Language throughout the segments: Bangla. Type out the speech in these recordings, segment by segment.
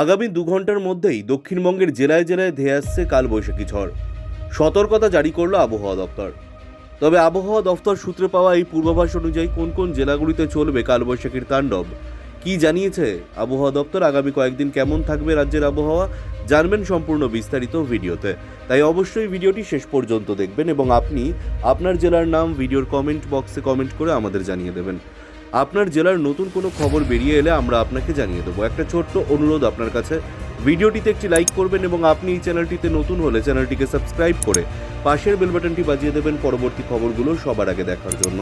আগামী দু ঘণ্টার মধ্যেই দক্ষিণবঙ্গের জেলায় জেলায় ধেয়ে আসছে কালবৈশাখী ঝড়। সতর্কতা জারি করল আবহাওয়া দপ্তর। তবে আবহাওয়া দপ্তর সূত্রে পাওয়া এই পূর্বাভাস অনুযায়ী কোন কোন জেলাগুলিতে চলবে কালবৈশাখীর তাণ্ডব, কি জানিয়েছে আবহাওয়া দপ্তর, আগামী কয়েকদিন কেমন থাকবে রাজ্যের আবহাওয়া, জানবেন সম্পূর্ণ বিস্তারিত ভিডিওতে। তাই অবশ্যই ভিডিওটি শেষ পর্যন্ত দেখবেন এবং আপনি আপনার জেলার নাম, ভিডিওর কমেন্ট বক্সে কমেন্ট করে আমাদের জানিয়ে দেবেন। আপনার জেলার নতুন কোনো খবর বেরিয়ে এলে আমরা আপনাকে জানিয়ে দেবো। একটা ছোট্ট অনুরোধ আপনার কাছে। ভিডিওটিতে একটি লাইক করবেন এবং আপনি এই চ্যানেলটিতে নতুন হলে চ্যানেলটিকে সাবস্ক্রাইব করে পাশের বেল বাটনটি বাজিয়ে দেবেন পরবর্তী খবরগুলো সবার আগে দেখার জন্য।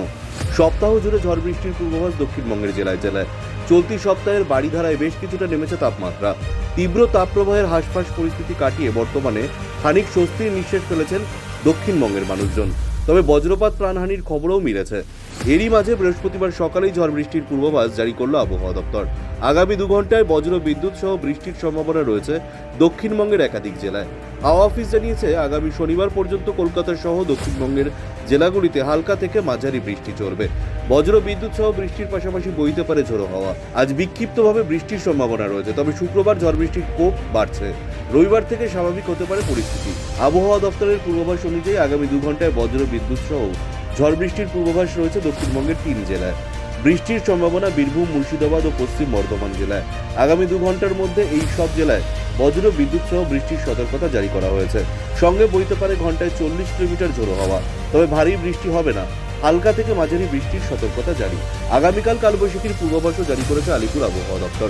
সপ্তাহ জুড়ে ঝড় বৃষ্টির পূর্বাভাস দক্ষিণবঙ্গের জেলায় জেলায়। চলতি সপ্তাহের বাড়িধারায় বেশ কিছুটা নেমেছে তাপমাত্রা। তীব্র তাপপ্রবাহের হাঁসফাঁস পরিস্থিতি কাটিয়ে বর্তমানে খানিক স্বস্তির নিঃশ্বাস ফেলেছেন দক্ষিণবঙ্গের মানুষজন। তবে বজ্রপাত প্রাণহানির খবরও মিলেছে। এরই মাঝে বৃহস্পতিবার সকালেই ঝড় বৃষ্টির পূর্বাভাস জারি করল আবহাওয়া দপ্তর। আগামী দু ঘন্টায় বজ্র বিদ্যুৎ সহ বৃষ্টির সম্ভাবনা রয়েছে দক্ষিণবঙ্গের একাধিক জেলায়। হাওয়া অফিস জানিয়েছে, আগামী শনিবার পর্যন্ত কলকাতা সহ দক্ষিণবঙ্গের জেলাগুলিতে হালকা থেকে মাঝারি বৃষ্টি চলবে বজ্র বিদ্যুৎ সহ বৃষ্টির পাশাপাশি বইতে পারে ঝোড়ো হাওয়া। আজ বিক্ষিপ্তভাবে বৃষ্টির সম্ভাবনা রয়েছে, তবে শুক্রবার ঝড় বৃষ্টির কোপ বাড়ছে। রবিবার থেকে স্বাভাবিক হতে পারে পরিস্থিতি। আবহাওয়া দপ্তরের পূর্বাভাস অনুযায়ী আগামী দু ঘন্টায় বজ্র বিদ্যুৎ সহ ঝড় বৃষ্টির পূর্বাভাস রয়েছে দক্ষিণবঙ্গের তিন জেলায়। বৃষ্টির সম্ভাবনা বীরভূম, মুর্শিদাবাদ ও পশ্চিম বর্ধমান জেলায়। আগামী দু ঘণ্টার মধ্যে এই সব জেলায় বজ্র বিদ্যুৎ সহ বৃষ্টির সতর্কতা জারি করা হয়েছে। সঙ্গে বইতে পারে ঘন্টায় চল্লিশ কিলোমিটার ঝোড়ো হাওয়া। তবে ভারী বৃষ্টি হবে না। হালকা থেকে মাঝারি বৃষ্টির সতর্কতা জারি। আগামীকাল কালবৈশাখীর পূর্বাভাসও জারি করেছে আলিপুর আবহাওয়া দপ্তর।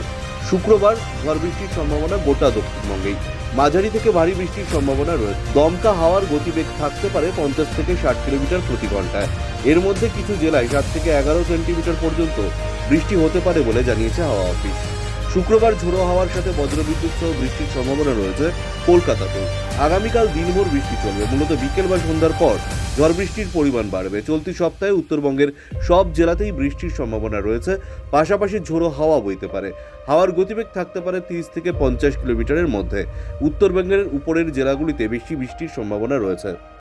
শুক্রবার ঝড় বৃষ্টির সম্ভাবনা গোটা দক্ষিণবঙ্গেই। মাঝারি থেকে ভারী বৃষ্টির সম্ভাবনা রয়েছে দমকা হাওয়ার গতিবেগ থাকতে পারে পঞ্চাশ থেকে ষাট কিলোমিটার প্রতি ঘন্টায়। এর মধ্যে কিছু জেলায় সাত থেকে এগারো সেন্টিমিটার পর্যন্ত বৃষ্টি হতে পারে বলে জানিয়েছে হাওয়া অফিস। শুক্রবার ঝোড়ো হাওয়ার সাথে বজ্রবিদ্যুৎ সহ বৃষ্টির সম্ভাবনা রয়েছে কলকাতাতেও। আগামীকাল দিনভর বৃষ্টি চলবে। মূলত বিকেল বা সন্ধ্যার পর ঝড় বৃষ্টির পরিমাণ বাড়বে। চলতি সপ্তাহে উত্তরবঙ্গের সব জেলাতেই বৃষ্টির সম্ভাবনা রয়েছে। পাশাপাশি ঝোড়ো হাওয়া বইতে পারে। হাওয়ার গতিবেগ থাকতে পারে তিরিশ থেকে পঞ্চাশ কিলোমিটারের মধ্যে। উত্তরবঙ্গের উপরের জেলাগুলিতে বেশি বৃষ্টির সম্ভাবনা রয়েছে।